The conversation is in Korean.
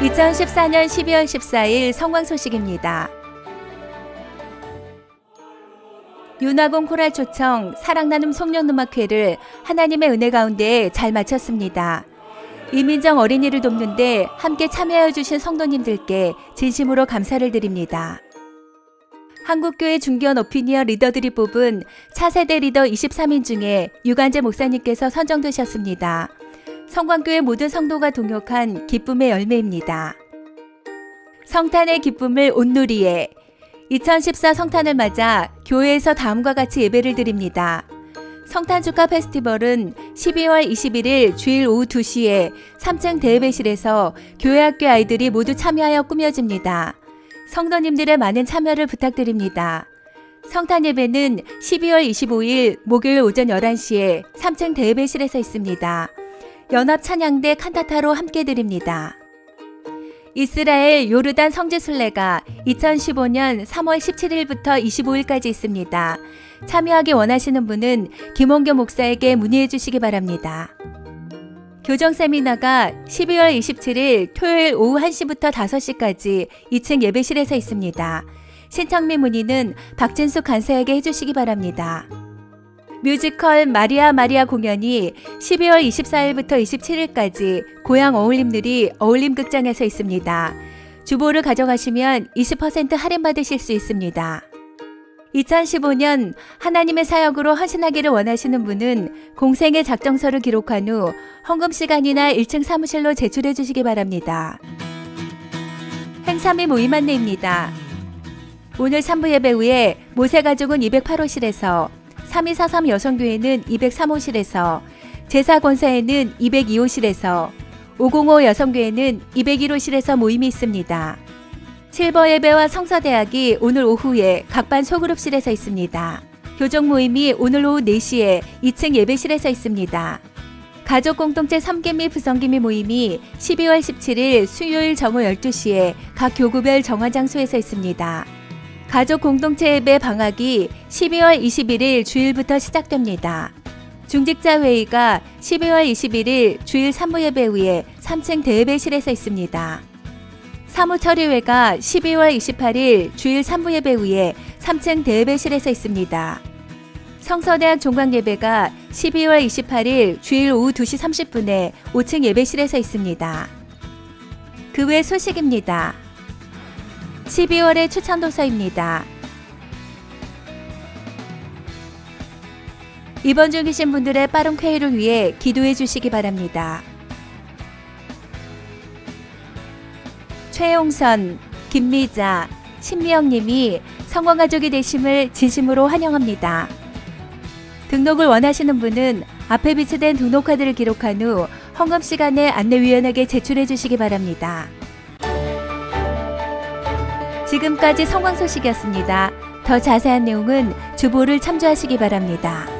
2014년 12월 14일 성광 소식입니다. 윤화공 코랄 초청 사랑나눔 송년음악회를 하나님의 은혜 가운데 잘 마쳤습니다. 이민정 어린이를 돕는데 함께 참여해 주신 성도님들께 진심으로 감사를 드립니다. 한국교회 중견 오피니어 리더들이 뽑은 차세대 리더 23인 중에 유관재 목사님께서 선정되셨습니다. 성광교회 모든 성도가 동역한 기쁨의 열매입니다. 성탄의 기쁨을 온누리에 2014 성탄을 맞아 교회에서 다음과 같이 예배를 드립니다. 성탄 축하 페스티벌은 12월 21일 주일 오후 2시에 3층 대회실에서 교회 학교 아이들이 모두 참여하여 꾸며집니다. 성도님들의 많은 참여를 부탁드립니다. 성탄 예배는 12월 25일 목요일 오전 11시에 3층 대회실에서 있습니다. 연합 찬양대 칸타타로 함께 드립니다. 이스라엘 요르단 성지 순례가 2015년 3월 17일부터 25일까지 있습니다. 참여하기 원하시는 분은 김원교 목사에게 문의해 주시기 바랍니다. 교정 세미나가 12월 27일 토요일 오후 1시부터 5시까지 2층 예배실에서 있습니다. 신청 및 문의는 박진숙 간사에게 해주시기 바랍니다. 뮤지컬 마리아 마리아 공연이 12월 24일부터 27일까지 고향 어울림들이 어울림극장에서 있습니다. 주보를 가져가시면 20% 할인받으실 수 있습니다. 2015년 하나님의 사역으로 헌신하기를 원하시는 분은 공생의 작정서를 기록한 후 헌금 시간이나 1층 사무실로 제출해 주시기 바랍니다. 행사 및 모임 안내입니다. 오늘 3부 예배 후에 모세가족은 208호실에서 3243 여성교회는 203호실에서 제사권사에는 202호실에서 505 여성교회는 201호실에서 모임이 있습니다. 실버 예배와 성서대학이 오늘 오후에 각반 소그룹실에서 있습니다. 교정 모임이 오늘 오후 4시에 2층 예배실에서 있습니다. 가족 공동체 섬김 부성김이 모임이 12월 17일 수요일 정오 12시에 각 교구별 정화 장소에서 있습니다. 가족 공동체 예배 방학이 12월 21일 주일부터 시작됩니다. 중직자 회의가 12월 21일 주일 3부 예배 후에 3층 대예배실에서 있습니다. 사무처리회가 12월 28일 주일 3부 예배 후에 3층 대예배실에서 있습니다. 성서대학 종강예배가 12월 28일 주일 오후 2시 30분에 5층 예배실에서 있습니다. 그 외 소식입니다. 12월의 추천 도서입니다. 입원 중이신 분들의 빠른 쾌유를 위해 기도해 주시기 바랍니다. 최용선, 김미자, 신미영님이 성광가족이 되심을 진심으로 환영합니다. 등록을 원하시는 분은 앞에 비치된 등록카드를 기록한 후 헌금 시간에 안내위원에게 제출해 주시기 바랍니다. 지금까지 성광 소식이었습니다. 더 자세한 내용은 주보를 참조하시기 바랍니다.